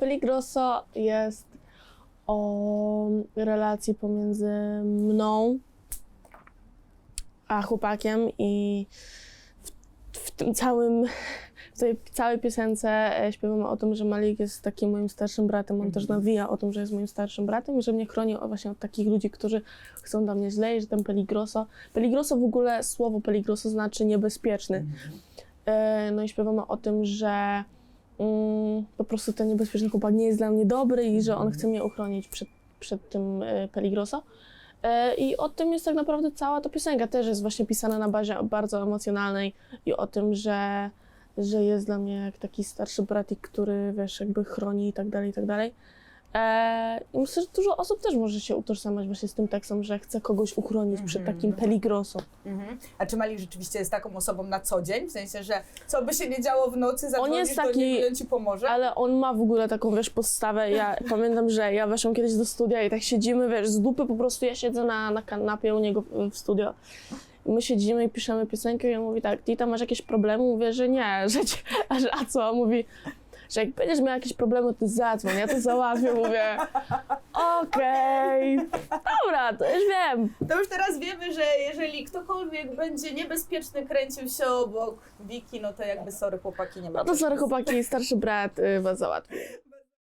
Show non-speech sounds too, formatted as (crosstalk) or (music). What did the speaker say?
Peligroso jest o relacji pomiędzy mną a chłopakiem i w, w tym całym, w tej całej piosence e, śpiewamy o tym, że Malik jest takim moim starszym bratem. On też nawija o tym, że jest moim starszym bratem i że mnie chroni właśnie od takich ludzi, którzy chcą do mnie źle i że ten peligroso. Peligroso w ogóle, słowo peligroso znaczy niebezpieczny. E, No i śpiewamy o tym, że mm, po prostu ten niebezpieczny chłopak nie jest dla mnie dobry i że on chce mnie uchronić przed, przed tym e, peligroso. E, I o tym jest tak naprawdę cała ta piosenka. Też jest właśnie pisana na bazie bardzo emocjonalnej i o tym, że, że jest dla mnie jak taki starszy bratik, który wiesz, jakby chroni i tak dalej, i tak dalej. E, I myślę, że dużo osób też może się utożsamiać właśnie z tym tekstem, że chce kogoś uchronić przed takim peligrosą. Mhm. A czy Malik rzeczywiście jest taką osobą na co dzień? W sensie, że co by się nie działo w nocy, zadzwonisz jest do taki- niego i on ci pomoże? Ale on ma w ogóle taką, wiesz, podstawę. Ja (laughs) pamiętam, że ja weszłam kiedyś do studia i tak siedzimy, wiesz, z dupy po prostu ja siedzę na, na kanapie u niego w- w studio. I my siedzimy i piszemy piosenkę i on mówi tak, Tita, masz jakieś problemy? Mówię, że nie, (laughs) że ci, a, że, a co? Mówi, że jak będziesz miał jakieś problemy, to zadzwoń, ja to załatwię. Mówię, okej, dobra, to już wiem. To już teraz wiemy, że jeżeli ktokolwiek będzie niebezpieczny, kręcił się obok Wiki, no to jakby sorry chłopaki, nie ma. No to sorry chłopaki, starszy brat y, was załatwi.